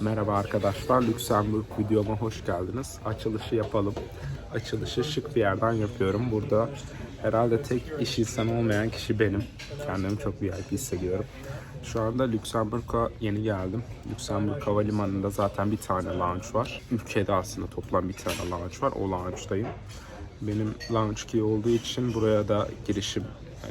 Merhaba arkadaşlar, Lüksemburg videoma hoş geldiniz. Açılışı yapalım. Açılışı şık bir yerden yapıyorum. Burada herhalde tek iş insanı olmayan kişi benim. Kendimi çok VIP hissediyorum. Şu anda Lüksemburg'a yeni geldim. Lüksemburg Havalimanı'nda zaten bir tane lounge var. Ülkede aslında toplam bir tane lounge var. O lounge'dayım. Benim lounge key olduğu için buraya da girişim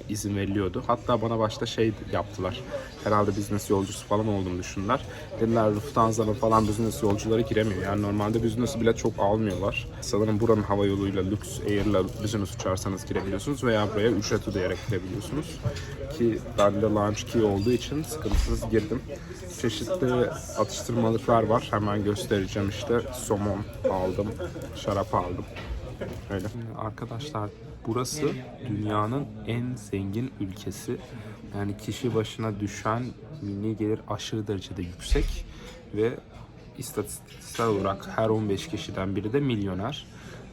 izin veriliyordu. Hatta bana başta şey yaptılar. Herhalde business yolcusu falan olduğunu düşündüler. Dediler Lufthansa'nın falan business yolcuları giremiyor. Yani normalde business bile çok almıyorlar. Sanırım buranın hava yoluyla Lux Air'la business uçarsanız girebiliyorsunuz veya buraya ücret ödeyerek girebiliyorsunuz. Ki ben de launch key olduğu için sıkıntısız girdim. Çeşitli atıştırmalıklar var. Hemen göstereceğim işte. Somon aldım, şarap aldım. Öyle. Arkadaşlar burası dünyanın en zengin ülkesi. Yani kişi başına düşen milli gelir aşırı derecede yüksek ve istatistiksel olarak her 15 kişiden biri de milyoner.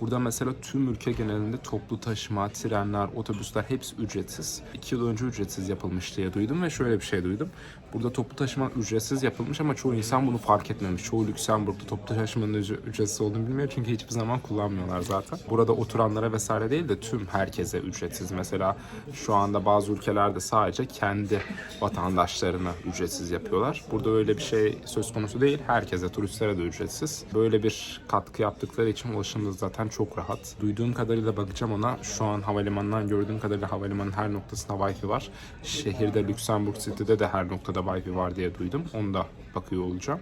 Burada mesela tüm ülke genelinde toplu taşıma, trenler, otobüsler hepsi ücretsiz. 2 yıl önce ücretsiz yapılmış diye duydum ve şöyle bir şey duydum. Burada toplu taşıma ücretsiz yapılmış ama çoğu insan bunu fark etmemiş. Çoğu Lüksemburg'da toplu taşımanın ücre- ücretsiz olduğunu bilmiyor çünkü hiçbir zaman kullanmıyorlar zaten. Burada oturanlara vesaire değil de tüm herkese ücretsiz. Mesela şu anda bazı ülkelerde sadece kendi vatandaşlarına ücretsiz yapıyorlar. Burada öyle bir şey söz konusu değil. Herkese, turistlere de ücretsiz. Böyle bir katkı yaptıkları için ulaşım da zaten çok rahat. Duyduğum kadarıyla bakacağım ona. Şu an havalimanından gördüğüm kadarıyla havalimanın her noktasında Wi-Fi var. Şehirde Lüksemburg City'de de her noktada Wi-Fi var diye duydum. Onu da bakıyor olacağım.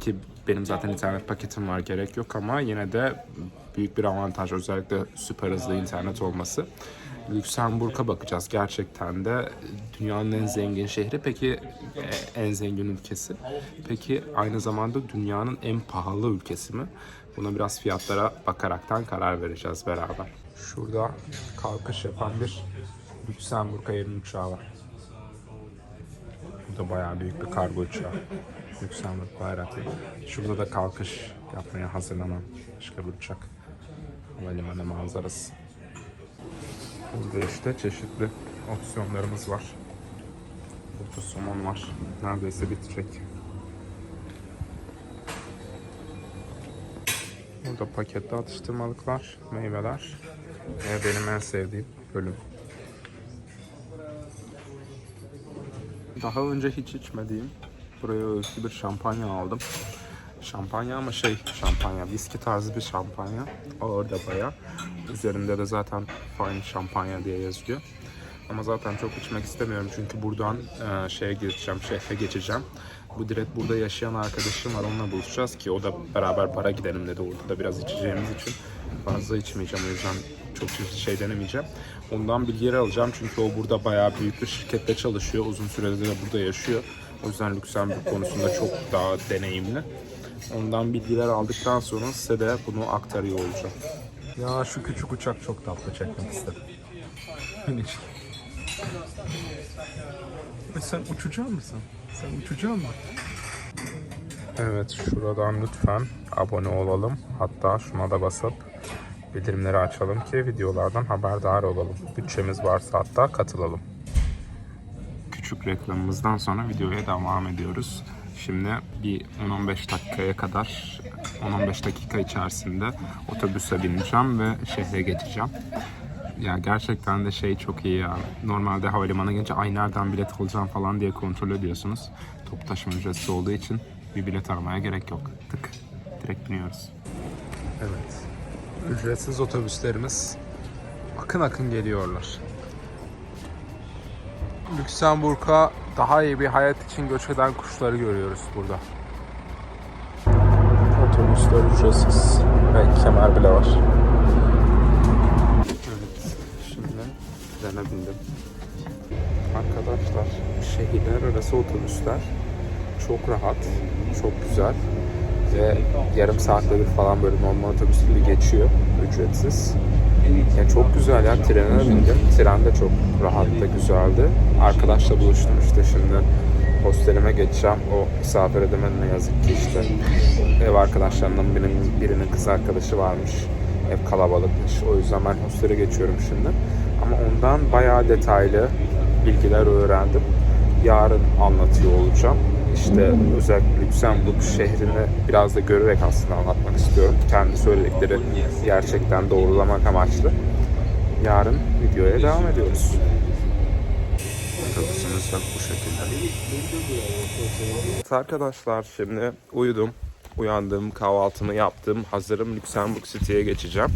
Ki benim zaten internet paketim var gerek yok ama yine de büyük bir avantaj özellikle süper hızlı internet olması. Lüksemburg'a bakacağız gerçekten de dünyanın en zengin şehri peki e, en zengin ülkesi peki aynı zamanda dünyanın en pahalı ülkesi mi? Buna biraz fiyatlara bakaraktan karar vereceğiz beraber. Şurada kalkış yapan bir Lüksemburg Air'in uçağı var. Bu da bayağı büyük bir kargo uçağı. Lüksemburg bayraklı. Şurada da kalkış yapmaya hazırlanan başka bir uçak. Havalimanı manzarası. Burada işte çeşitli opsiyonlarımız var. Burada somon var. Neredeyse bitecek. Burada paketli atıştırmalıklar, meyveler ve benim en sevdiğim bölüm. Daha önce hiç içmediğim buraya özgü bir şampanya aldım. Şampanya ama şey şampanya, viski tarzı bir şampanya. Ağır da baya. Üzerinde de zaten fine şampanya diye yazıyor. Ama zaten çok içmek istemiyorum çünkü buradan e, şeye geçeceğim, şehre geçeceğim. Bu direkt burada yaşayan arkadaşım var, onunla buluşacağız ki o da beraber bara gidelim dedi. Orada da biraz içeceğimiz için fazla içmeyeceğim o yüzden çok çeşitli şey denemeyeceğim. Ondan bilgileri alacağım çünkü o burada bayağı büyük bir şirkette çalışıyor. Uzun süredir de burada yaşıyor. O yüzden Lüksemburg konusunda çok daha deneyimli. Ondan bilgiler aldıktan sonra size de bunu aktarıyor olacağım. Ya şu küçük uçak çok tatlı çekmek istedim. E sen uçacak mısın? Sen uçacak mısın? Evet şuradan lütfen abone olalım. Hatta şuna da basıp bildirimleri açalım ki videolardan haberdar olalım. Bütçemiz varsa hatta katılalım. Küçük reklamımızdan sonra videoya devam ediyoruz. Şimdi bir 10-15 dakikaya kadar 10-15 dakika içerisinde otobüse bineceğim ve şehre geçeceğim. Ya gerçekten de şey çok iyi ya. Normalde havalimanına gelince ay nereden bilet alacağım falan diye kontrol ediyorsunuz. Top taşıma ücretsiz olduğu için bir bilet aramaya gerek yok. Tık. Direkt biniyoruz. Evet. Ücretsiz otobüslerimiz akın akın geliyorlar. Lüksemburg'a daha iyi bir hayat için göç eden kuşları görüyoruz burada. Otobüsler ücretsiz ve kemer bile var. Trene bindim. Arkadaşlar, şehirler arası otobüsler çok rahat, çok güzel ve yarım saatte bir falan böyle normal otobüs gibi geçiyor ücretsiz. Yani çok güzel ya trene bindim. Tren de çok rahattı, güzeldi. Arkadaşla buluştum işte şimdi hostelime geçeceğim. O misafir edemedi ne yazık ki işte. Ev arkadaşlarından birinin, birinin kız arkadaşı varmış. Ev kalabalıkmış. O yüzden ben hostele geçiyorum şimdi. Ama ondan bayağı detaylı bilgiler öğrendim. Yarın anlatıyor olacağım. işte özellikle Lüksemburg şehrini biraz da görerek aslında anlatmak istiyorum. Kendi söyledikleri gerçekten doğrulamak amaçlı. Yarın videoya devam ediyoruz. Otobüsümüz de bu şekilde. Evet arkadaşlar şimdi uyudum. Uyandım, kahvaltımı yaptım. Hazırım Lüksemburg City'ye geçeceğim.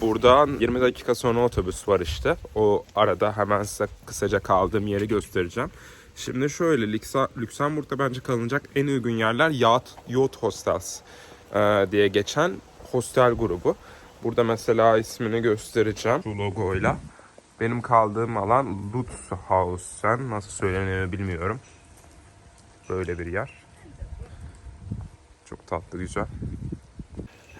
Buradan 20 dakika sonra otobüs var işte. O arada hemen size kısaca kaldığım yeri göstereceğim. Şimdi şöyle Lüksemburg'da bence kalınacak en uygun yerler Yacht, Yacht Hostels e, diye geçen hostel grubu. Burada mesela ismini göstereceğim şu logoyla. Benim kaldığım alan Lutzhausen. Nasıl söyleniyor bilmiyorum. Böyle bir yer. Çok tatlı, güzel.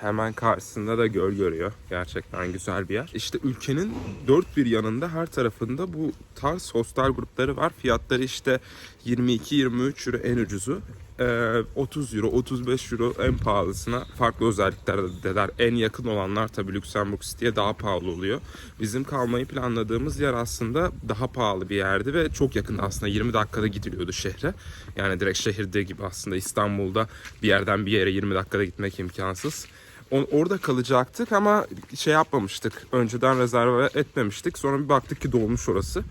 Hemen karşısında da göl görüyor. Gerçekten güzel bir yer. İşte ülkenin dört bir yanında her tarafında bu tarz hostel grupları var. Fiyatları işte 22-23 euro en ucuzu. Ee, 30 euro, 35 euro en pahalısına farklı özelliklerdeler. En yakın olanlar tabii Luxembourg City'ye daha pahalı oluyor. Bizim kalmayı planladığımız yer aslında daha pahalı bir yerdi ve çok yakın aslında 20 dakikada gidiliyordu şehre. Yani direkt şehirde gibi aslında İstanbul'da bir yerden bir yere 20 dakikada gitmek imkansız. Orada kalacaktık ama şey yapmamıştık. Önceden rezerve etmemiştik. Sonra bir baktık ki dolmuş orası.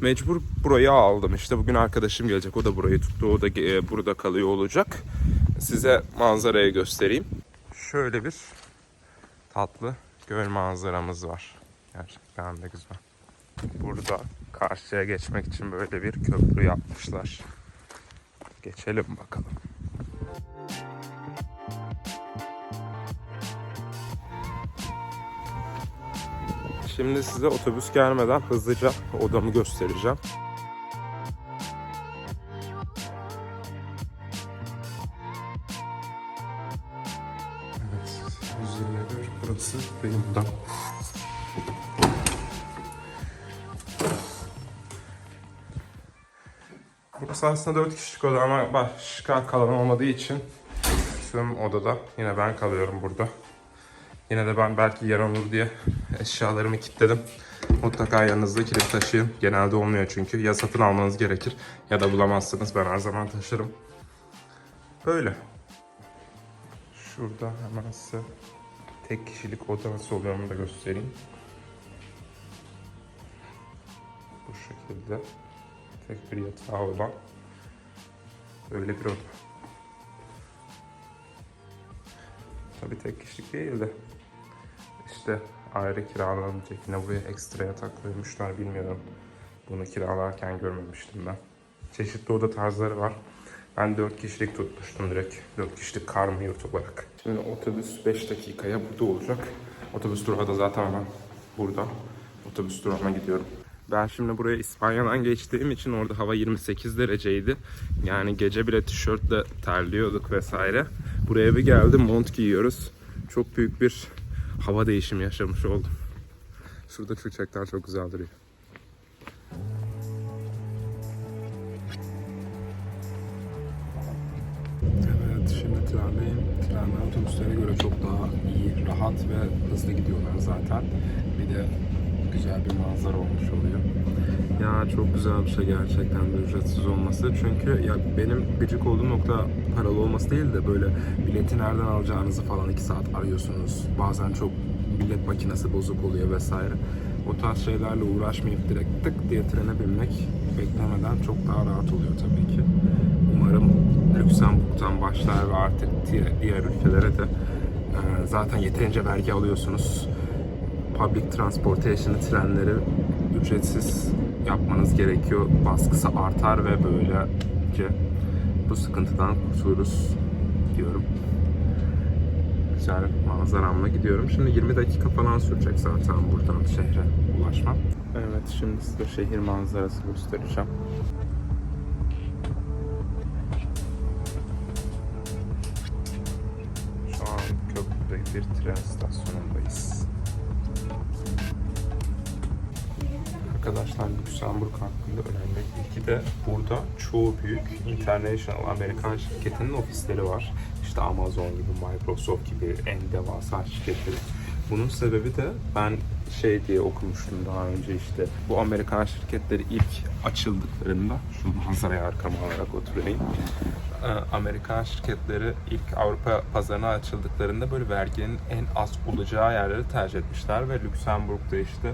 Mecbur burayı aldım. İşte bugün arkadaşım gelecek. O da burayı tuttu. O da e, burada kalıyor olacak. Size manzarayı göstereyim. Şöyle bir tatlı göl manzaramız var. Gerçekten de güzel. Burada karşıya geçmek için böyle bir köprü yapmışlar. Geçelim bakalım. Şimdi size otobüs gelmeden hızlıca odamı göstereceğim. Evet, 121 burası benim odam. Burası aslında 4 kişilik oda ama başka kalan olmadığı için tüm odada yine ben kalıyorum burada. Yine de ben belki yer olur diye eşyalarımı kilitledim. Mutlaka yanınızda kilit taşıyın. Genelde olmuyor çünkü. Ya satın almanız gerekir ya da bulamazsınız. Ben her zaman taşırım. Böyle. Şurada hemen size tek kişilik oda nasıl oluyor da göstereyim. Bu şekilde. Tek bir yatağı olan böyle bir oda. Tabii tek kişilik değil de işte ayrı kiralanacak. Yine buraya ekstra yatak koymuşlar bilmiyorum. Bunu kiralarken görmemiştim ben. Çeşitli oda tarzları var. Ben 4 kişilik tutmuştum direkt. 4 kişilik kar mı yurt olarak. Şimdi otobüs 5 dakikaya burada olacak. Otobüs durağı da zaten ben burada. Otobüs durağına gidiyorum. Ben şimdi buraya İspanya'dan geçtiğim için orada hava 28 dereceydi. Yani gece bile tişörtle terliyorduk vesaire. Buraya bir geldim mont giyiyoruz. Çok büyük bir hava değişimi yaşamış oldum. Şurada çiçekler çok güzel duruyor. Evet şimdi trendeyim. Trenler otobüslere göre çok daha iyi, rahat ve hızlı gidiyorlar zaten. Bir de güzel bir manzara olmuş oluyor. Ya çok güzel bir şey gerçekten de ücretsiz olması. Çünkü ya benim gıcık olduğum nokta paralı olması değil de böyle bileti nereden alacağınızı falan iki saat arıyorsunuz. Bazen çok bilet makinesi bozuk oluyor vesaire. O tarz şeylerle uğraşmayıp direkt tık diye trene binmek beklemeden çok daha rahat oluyor tabii ki. Umarım Lüksemburg'dan başlar ve artık diğer, diğer ülkelere de e, zaten yeterince vergi alıyorsunuz. Public transportation trenleri ücretsiz yapmanız gerekiyor. Baskısı artar ve böylece bu sıkıntıdan kurtuluruz diyorum. Güzel manzaramla gidiyorum. Şimdi 20 dakika falan sürecek zaten buradan şehre ulaşmam. Evet şimdi size şehir manzarası göstereceğim. Şu an köprüde bir tren Arkadaşlar Lüksemburg hakkında önemli bilgi de burada çoğu büyük international Amerikan şirketinin ofisleri var. İşte Amazon gibi, Microsoft gibi en devasa şirketleri. Bunun sebebi de ben şey diye okumuştum daha önce işte bu Amerikan şirketleri ilk açıldıklarında şu manzarayı arkama alarak oturayım. Ee, Amerikan şirketleri ilk Avrupa pazarına açıldıklarında böyle verginin en az olacağı yerleri tercih etmişler ve Lüksemburg'da işte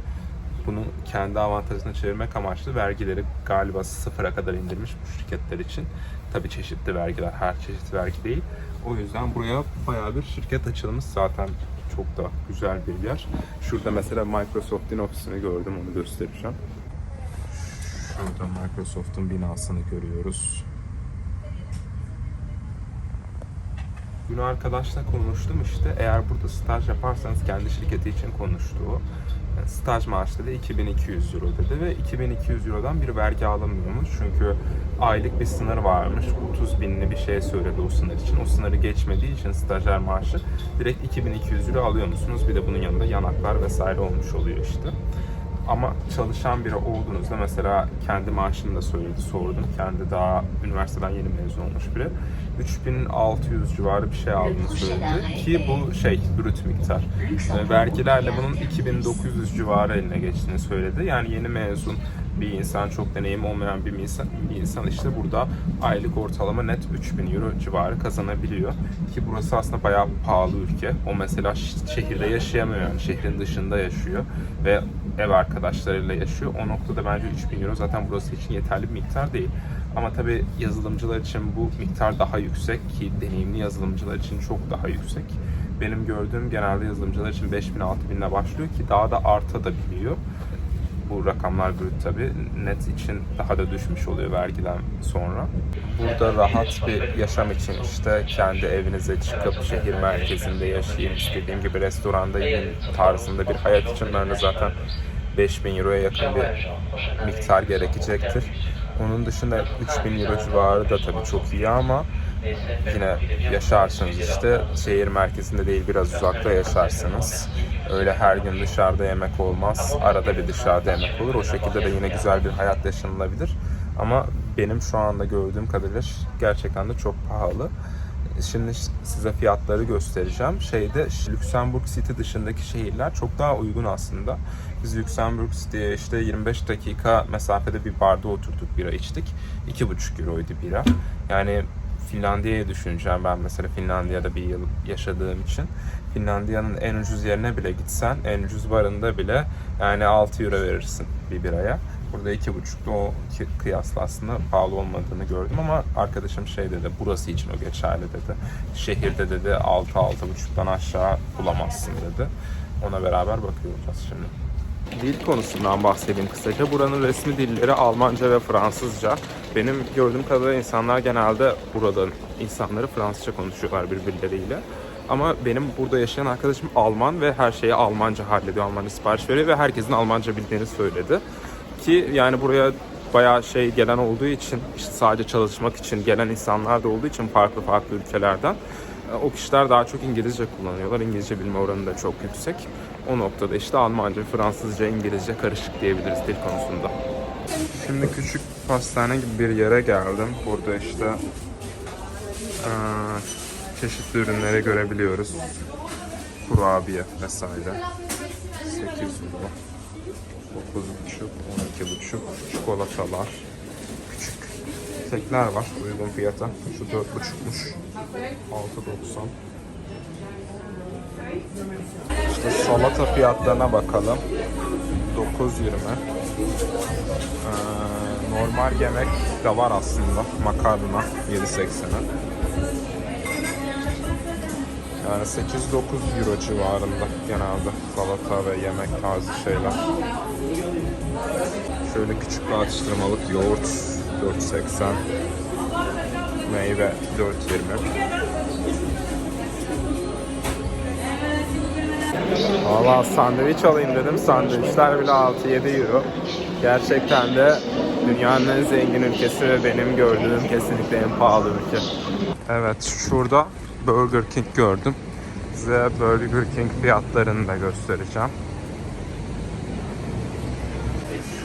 bunu kendi avantajına çevirmek amaçlı vergileri galiba sıfıra kadar indirmiş bu şirketler için. Tabii çeşitli vergiler, her çeşit vergi değil. O yüzden buraya bayağı bir şirket açılmış zaten çok da güzel bir yer. Şurada mesela Microsoft'un ofisini gördüm, onu göstereceğim. Şurada Microsoft'un binasını görüyoruz. Dün arkadaşla konuştum işte eğer burada staj yaparsanız kendi şirketi için konuştuğu yani staj maaşı dedi 2200 euro dedi ve 2200 eurodan bir vergi alınmıyormuş. Çünkü aylık bir sınır varmış. 30 binli bir şey söyledi o sınır için. O sınırı geçmediği için stajyer maaşı direkt 2200 euro alıyor musunuz? Bir de bunun yanında yanaklar vesaire olmuş oluyor işte. Ama çalışan biri olduğunuzda mesela kendi maaşını da söyledi, sordum. Kendi daha üniversiteden yeni mezun olmuş biri. 3600 civarı bir şey aldığını söyledi ki bu şey brüt miktar. E, vergilerle bunun 2900 civarı eline geçtiğini söyledi. Yani yeni mezun bir insan, çok deneyim olmayan bir insan, bir insan işte burada aylık ortalama net 3000 euro civarı kazanabiliyor. Ki burası aslında bayağı pahalı ülke. O mesela şehirde yaşayamıyor yani şehrin dışında yaşıyor ve ev arkadaşlarıyla yaşıyor. O noktada bence 3000 euro zaten burası için yeterli bir miktar değil. Ama tabii yazılımcılar için bu miktar daha yüksek ki deneyimli yazılımcılar için çok daha yüksek. Benim gördüğüm genelde yazılımcılar için 5000 6000 ile başlıyor ki daha da artabiliyor. Bu rakamlar brüt tabii. Net için daha da düşmüş oluyor vergiden sonra. Burada rahat bir yaşam için işte kendi evinize çıkıp şehir merkezinde yaşayayım, istediğim gibi restoranda yiyeyim tarzında bir hayat için zaten 5000 euroya yakın bir miktar gerekecektir. Onun dışında 3000 euro civarı da tabii çok iyi ama yine yaşarsınız işte şehir merkezinde değil biraz uzakta yaşarsınız. Öyle her gün dışarıda yemek olmaz. Arada bir dışarıda yemek olur. O şekilde de yine güzel bir hayat yaşanılabilir. Ama benim şu anda gördüğüm kadarıyla gerçekten de çok pahalı. Şimdi size fiyatları göstereceğim. Şeyde Luxemburg City dışındaki şehirler çok daha uygun aslında. Biz Luxemburg City'ye işte 25 dakika mesafede bir barda oturduk bira içtik. 2,5 euroydu bira. Yani Finlandiya'yı düşüneceğim ben mesela Finlandiya'da bir yıl yaşadığım için. Finlandiya'nın en ucuz yerine bile gitsen, en ucuz barında bile yani 6 euro verirsin bir biraya. Burada 2,5'da o kıyasla aslında pahalı olmadığını gördüm ama arkadaşım şey dedi, burası için o geçerli dedi. Şehirde dedi 6-6,5'dan aşağı bulamazsın dedi. Ona beraber bakıyoruz şimdi. Dil konusundan bahsedeyim kısaca. Buranın resmi dilleri Almanca ve Fransızca. Benim gördüğüm kadarıyla insanlar genelde buradan insanları Fransızca konuşuyorlar birbirleriyle. Ama benim burada yaşayan arkadaşım Alman ve her şeyi Almanca hallediyor. Almanca sipariş veriyor ve herkesin Almanca bildiğini söyledi. Ki yani buraya bayağı şey gelen olduğu için işte sadece çalışmak için gelen insanlar da olduğu için farklı farklı ülkelerden e, o kişiler daha çok İngilizce kullanıyorlar. İngilizce bilme oranı da çok yüksek. O noktada işte Almanca, Fransızca, İngilizce karışık diyebiliriz dil konusunda. Şimdi küçük pastane gibi bir yere geldim. Burada işte çeşitli ürünleri görebiliyoruz. Kurabiye vesaire. 8 euro. 9,5, 12,5 çikolatalar. Küçük tekler var uygun fiyata. Şu 4,5'muş. 6,90. İşte salata fiyatlarına bakalım. 9.20. Ee, normal yemek de var aslında. Makarna 7.80'e. Yani 8-9 euro civarında genelde salata ve yemek tarzı şeyler. Şöyle küçük bir atıştırmalık yoğurt 4.80 meyve 4.20 Valla sandviç alayım dedim. Sandviçler bile 6-7 euro. Gerçekten de dünyanın en zengin ülkesi ve benim gördüğüm kesinlikle en pahalı ülke. Evet şurada Burger King gördüm. Size Burger King fiyatlarını da göstereceğim.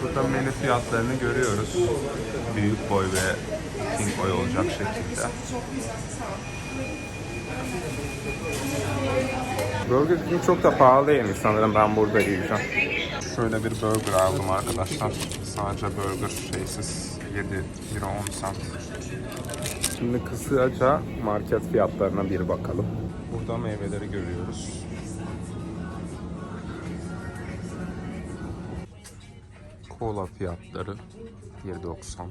Şurada menü fiyatlarını görüyoruz. Büyük boy ve king boy olacak şekilde. Burger King çok da pahalı değilmiş sanırım ben burada yiyeceğim. Şöyle bir burger aldım arkadaşlar. Sadece burger şeysiz 7 euro 10 cent. Şimdi kısaca market fiyatlarına bir bakalım. Burada meyveleri görüyoruz. Kola fiyatları 1.90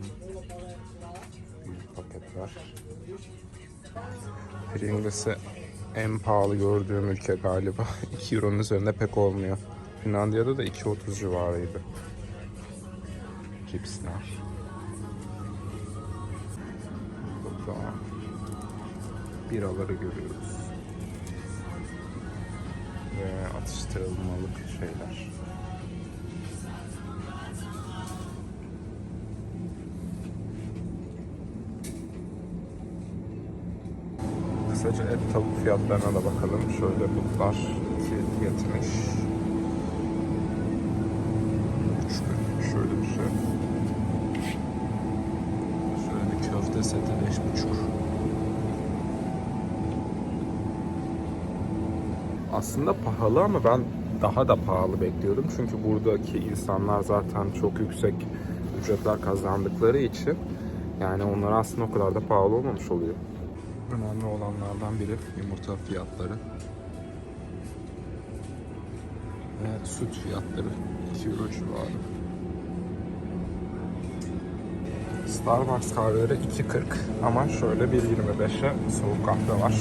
Büyük paketler. Pringles'e en pahalı gördüğüm ülke galiba. 2 euronun üzerinde pek olmuyor. Finlandiya'da da 2.30 civarıydı. Cipsler. Burada biraları görüyoruz. Ve atıştırılmalık şeyler. Kısaca et tavuk fiyatlarına da bakalım. Şöyle butlar 2.70 3 şöyle bir şey. Şöyle bir köfte seti 5.5 Aslında pahalı ama ben daha da pahalı bekliyordum. Çünkü buradaki insanlar zaten çok yüksek ücretler kazandıkları için yani onlar aslında o kadar da pahalı olmamış oluyor. Önemli olanlardan biri yumurta fiyatları. Ve süt fiyatları 2 euro civarı. Starbucks kahveleri 2.40 ama şöyle 1.25'e soğuk kahve var.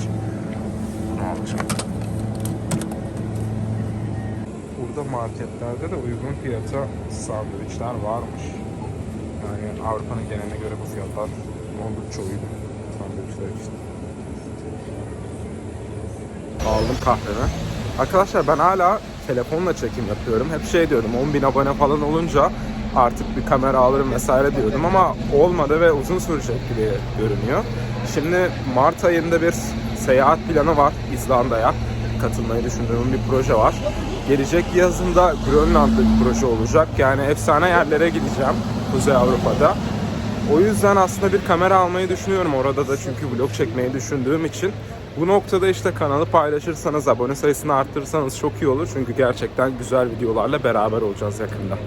Burada marketlerde de uygun fiyata sandviçler varmış. Yani Avrupa'nın geneline göre bu fiyatlar oldukça uygun sandviçler işte. Aldım kahvemi. Arkadaşlar ben hala telefonla çekim yapıyorum. Hep şey diyordum 10.000 abone falan olunca artık bir kamera alırım vesaire diyordum ama olmadı ve uzun sürecek gibi görünüyor. Şimdi Mart ayında bir seyahat planı var İzlanda'ya. Katılmayı düşündüğüm bir proje var. Gelecek yazında Grönland'da bir proje olacak. Yani efsane yerlere gideceğim Kuzey Avrupa'da. O yüzden aslında bir kamera almayı düşünüyorum orada da çünkü vlog çekmeyi düşündüğüm için. Bu noktada işte kanalı paylaşırsanız, abone sayısını arttırırsanız çok iyi olur. Çünkü gerçekten güzel videolarla beraber olacağız yakında.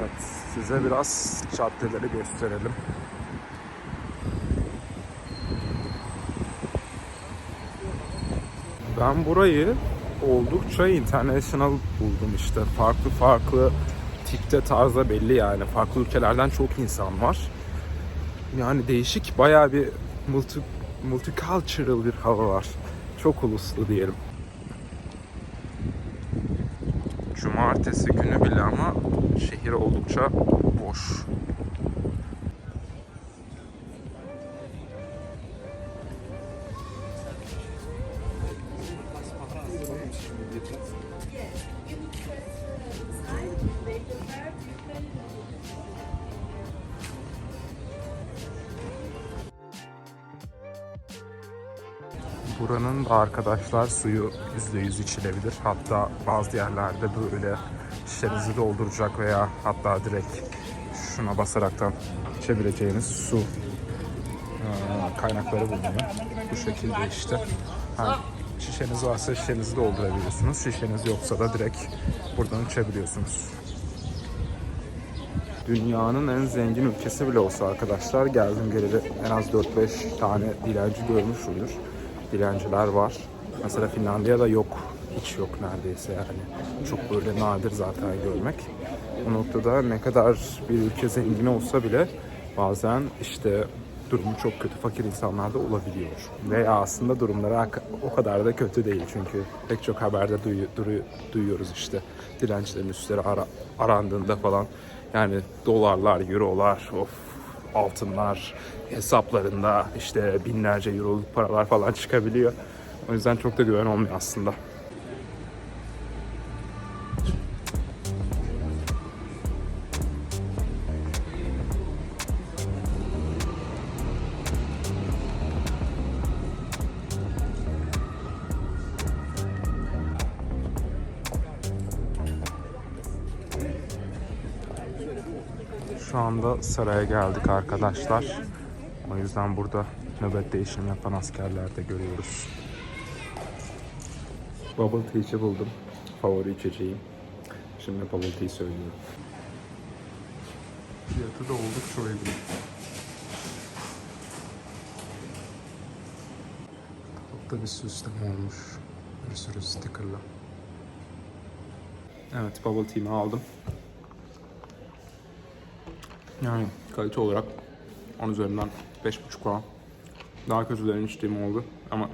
Evet, size biraz caddeleri gösterelim. Ben burayı oldukça international buldum işte. Farklı farklı tipte tarzda belli yani. Farklı ülkelerden çok insan var. Yani değişik bayağı bir multi, multicultural bir hava var. Çok uluslu diyelim. Cumartesi günü bile ama şehir oldukça boş. Buranın da arkadaşlar suyu %100 içilebilir. Hatta bazı yerlerde böyle şişenizi dolduracak veya hatta direkt şuna basaraktan içebileceğiniz su kaynakları bulunuyor. Bu şekilde işte. Ha, şişeniz varsa şişenizi doldurabiliyorsunuz. Şişeniz yoksa da direkt buradan içebiliyorsunuz. Dünyanın en zengin ülkesi bile olsa arkadaşlar geldim geleli en az 4-5 tane dilenci görmüşümdür. Dilenciler var. Mesela Finlandiya'da yok. Hiç yok neredeyse yani. Çok böyle nadir zaten görmek. Bu noktada ne kadar bir ülke zengin olsa bile bazen işte durumu çok kötü fakir insanlar da olabiliyor. Veya aslında durumları o kadar da kötü değil çünkü pek çok haberde duyu- duyu- duyuyoruz işte dilencilerin üstleri ara- arandığında falan yani dolarlar, eurolar, of altınlar hesaplarında işte binlerce euroluk paralar falan çıkabiliyor. O yüzden çok da güven olmuyor aslında. Anda saraya geldik arkadaşlar. O yüzden burada nöbet değişim yapan askerler de görüyoruz. Bubble tea'ci buldum. Favori içeceğim. Şimdi bubble tea söylüyorum. Fiyatı da oldukça uygun. Tatlı bir süsleme olmuş. Bir sürü stickerla. Evet bubble tea'mi aldım. Yani kalite olarak 10 üzerinden 5.5 puan. Daha kötülerini içtiğim oldu ama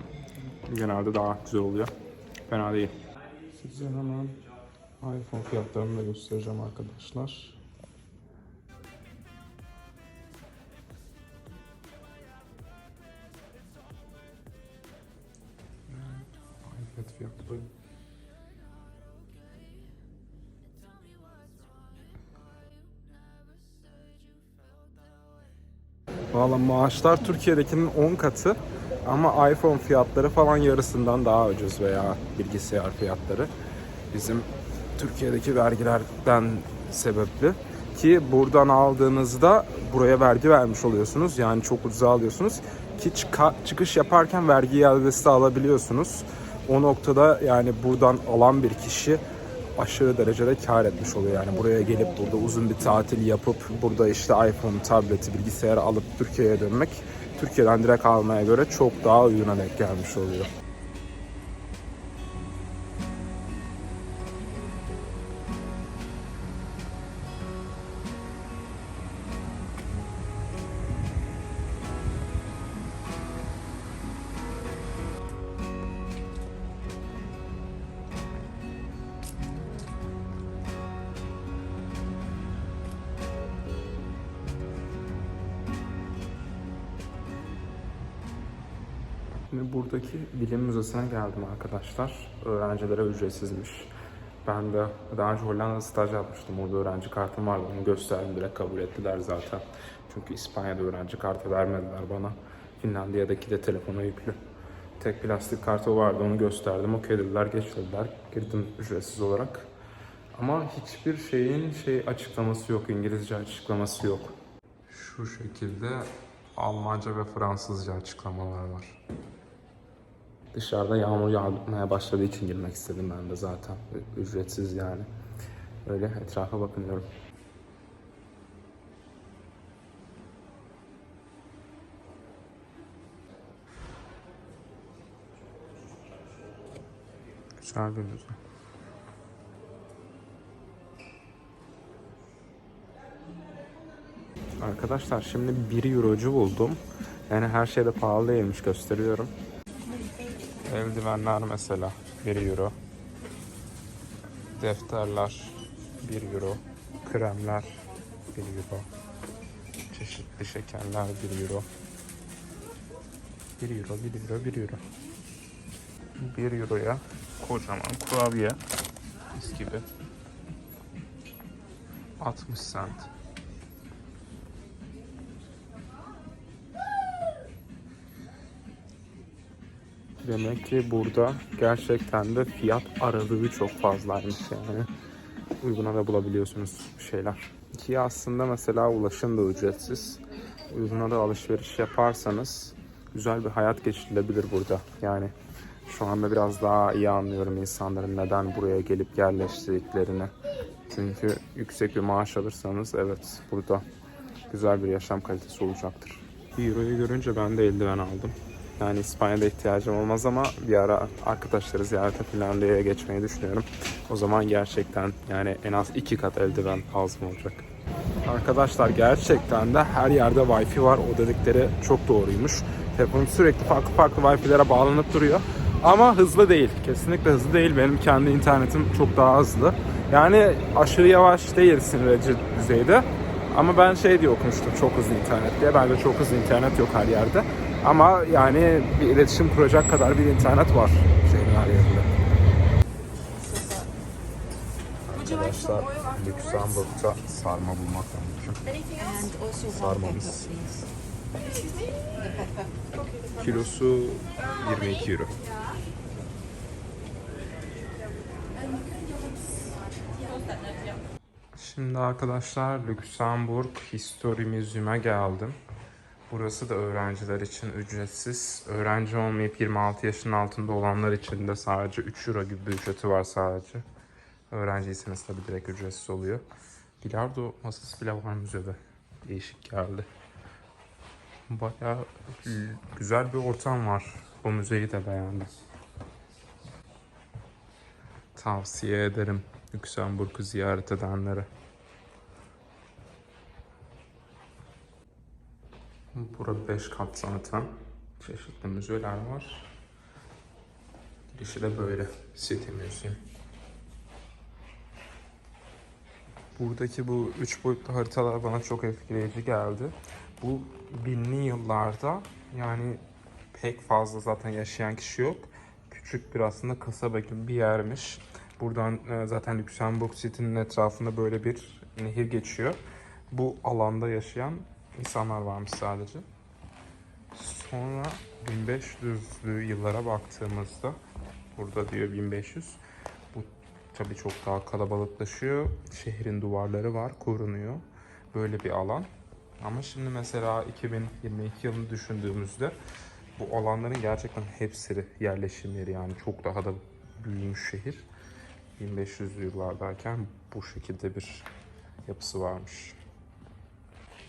genelde daha güzel oluyor. Fena değil. Size hemen iPhone fiyatlarını da göstereceğim arkadaşlar. iPad fiyatları. Valla maaşlar Türkiye'dekinin 10 katı ama iPhone fiyatları falan yarısından daha ucuz veya bilgisayar fiyatları. Bizim Türkiye'deki vergilerden sebepli ki buradan aldığınızda buraya vergi vermiş oluyorsunuz. Yani çok ucuza alıyorsunuz ki çıka- çıkış yaparken vergi iadesi de alabiliyorsunuz. O noktada yani buradan alan bir kişi aşırı derecede kar etmiş oluyor. Yani buraya gelip burada uzun bir tatil yapıp burada işte iPhone, tableti, bilgisayarı alıp Türkiye'ye dönmek Türkiye'den direkt almaya göre çok daha uyguna denk gelmiş oluyor. Şimdi buradaki bilim müzesine geldim arkadaşlar. Öğrencilere ücretsizmiş. Ben de daha önce Hollanda'da staj yapmıştım. Orada öğrenci kartım vardı. Onu gösterdim. Direkt kabul ettiler zaten. Çünkü İspanya'da öğrenci kartı vermediler bana. Finlandiya'daki de telefona yüklü. Tek plastik kartı vardı. Onu gösterdim. Okey dediler. Geç dediler. Girdim ücretsiz olarak. Ama hiçbir şeyin şey açıklaması yok. İngilizce açıklaması yok. Şu şekilde Almanca ve Fransızca açıklamalar var. Dışarıda yağmur yağmaya başladığı için girmek istedim ben de zaten. Ücretsiz yani. Öyle etrafa bakınıyorum. Güzel bir müze. Arkadaşlar şimdi 1 eurocu buldum. Yani her şey de pahalı değilmiş gösteriyorum. Eldivenler mesela 1 euro. Defterler 1 euro. Kremler 1 euro. Çeşitli şekerler 1 euro. 1 euro, 1 euro, 1 euro. 1 euroya kocaman kurabiye mis gibi 60 cent. Demek ki burada gerçekten de fiyat aralığı çok fazlaymış yani. Uyguna da bulabiliyorsunuz şeyler. Ki aslında mesela ulaşım da ücretsiz. Uyguna da alışveriş yaparsanız güzel bir hayat geçirilebilir burada. Yani şu anda biraz daha iyi anlıyorum insanların neden buraya gelip yerleştirdiklerini. Çünkü yüksek bir maaş alırsanız evet burada güzel bir yaşam kalitesi olacaktır. Euroyu görünce ben de eldiven aldım. Yani İspanya'da ihtiyacım olmaz ama bir ara arkadaşları ziyarete Finlandiya'ya geçmeyi düşünüyorum. O zaman gerçekten yani en az iki kat eldiven lazım olacak. Arkadaşlar gerçekten de her yerde Wi-Fi var. O dedikleri çok doğruymuş. Telefonum sürekli farklı farklı Wi-Fi'lere bağlanıp duruyor. Ama hızlı değil. Kesinlikle hızlı değil. Benim kendi internetim çok daha hızlı. Yani aşırı yavaş değil sinirleci düzeyde. Ama ben şey diye okumuştum çok hızlı internet diye. Bence çok hızlı internet yok her yerde. Ama yani bir iletişim kuracak kadar bir internet var şeyin her yerinde. Arkadaşlar Lüksemburg'da sarma bulmak mümkün. Sarmamız. Kilosu 22 euro. Şimdi arkadaşlar Lüksemburg History Museum'a geldim. Burası da öğrenciler için ücretsiz. Öğrenci olmayıp 26 yaşın altında olanlar için de sadece 3 euro gibi bir ücreti var sadece. Öğrenciyseniz tabii direkt ücretsiz oluyor. Bilardo masası bile var müzede. Değişik geldi. Bayağı güzel bir ortam var. Bu müzeyi de beğendim. Tavsiye ederim Lüksemburg'u ziyaret edenlere. Burada 5 kat zaten. Çeşitli müzeler var. Girişi de böyle. City Museum. Buradaki bu üç boyutlu haritalar bana çok etkileyici geldi. Bu binli yıllarda yani pek fazla zaten yaşayan kişi yok. Küçük bir aslında kasaba gibi bir yermiş. Buradan e, zaten Luxembourg City'nin etrafında böyle bir nehir geçiyor. Bu alanda yaşayan insanlar varmış sadece. Sonra 1500'lü yıllara baktığımızda burada diyor 1500. Bu tabii çok daha kalabalıklaşıyor. Şehrin duvarları var, korunuyor. Böyle bir alan. Ama şimdi mesela 2022 yılını düşündüğümüzde bu alanların gerçekten hepsi yerleşim yeri yani çok daha da büyümüş şehir. 1500'lü yıllardayken bu şekilde bir yapısı varmış.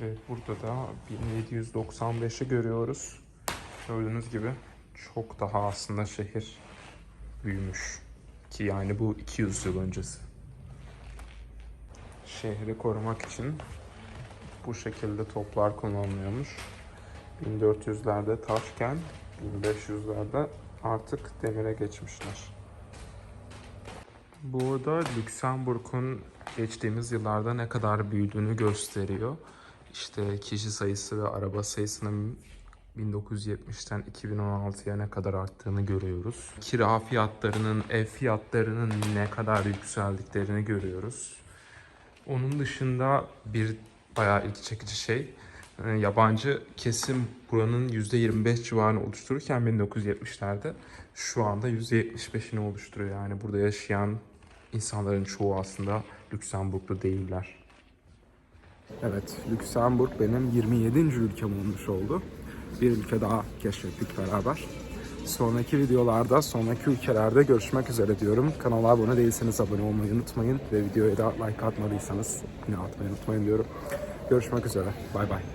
Ve burada da 1795'i görüyoruz. Gördüğünüz gibi çok daha aslında şehir büyümüş. Ki yani bu 200 yıl öncesi. Şehri korumak için bu şekilde toplar kullanılıyormuş. 1400'lerde taşken 1500'lerde artık demire geçmişler. Burada Lüksemburg'un geçtiğimiz yıllarda ne kadar büyüdüğünü gösteriyor. İşte kişi sayısı ve araba sayısının 1970'ten 2016'ya ne kadar arttığını görüyoruz. Kira fiyatlarının, ev fiyatlarının ne kadar yükseldiklerini görüyoruz. Onun dışında bir bayağı ilgi çekici şey, e, yabancı kesim buranın %25 civarını oluştururken 1970'lerde şu anda %75'ini oluşturuyor. Yani burada yaşayan insanların çoğu aslında Lüksemburglu değiller. Evet, Lüksemburg benim 27. ülkem olmuş oldu. Bir ülke daha keşfettik beraber. Sonraki videolarda, sonraki ülkelerde görüşmek üzere diyorum. Kanala abone değilseniz abone olmayı unutmayın. Ve videoya da like atmadıysanız yine atmayı unutmayın diyorum. Görüşmek üzere. Bay bay.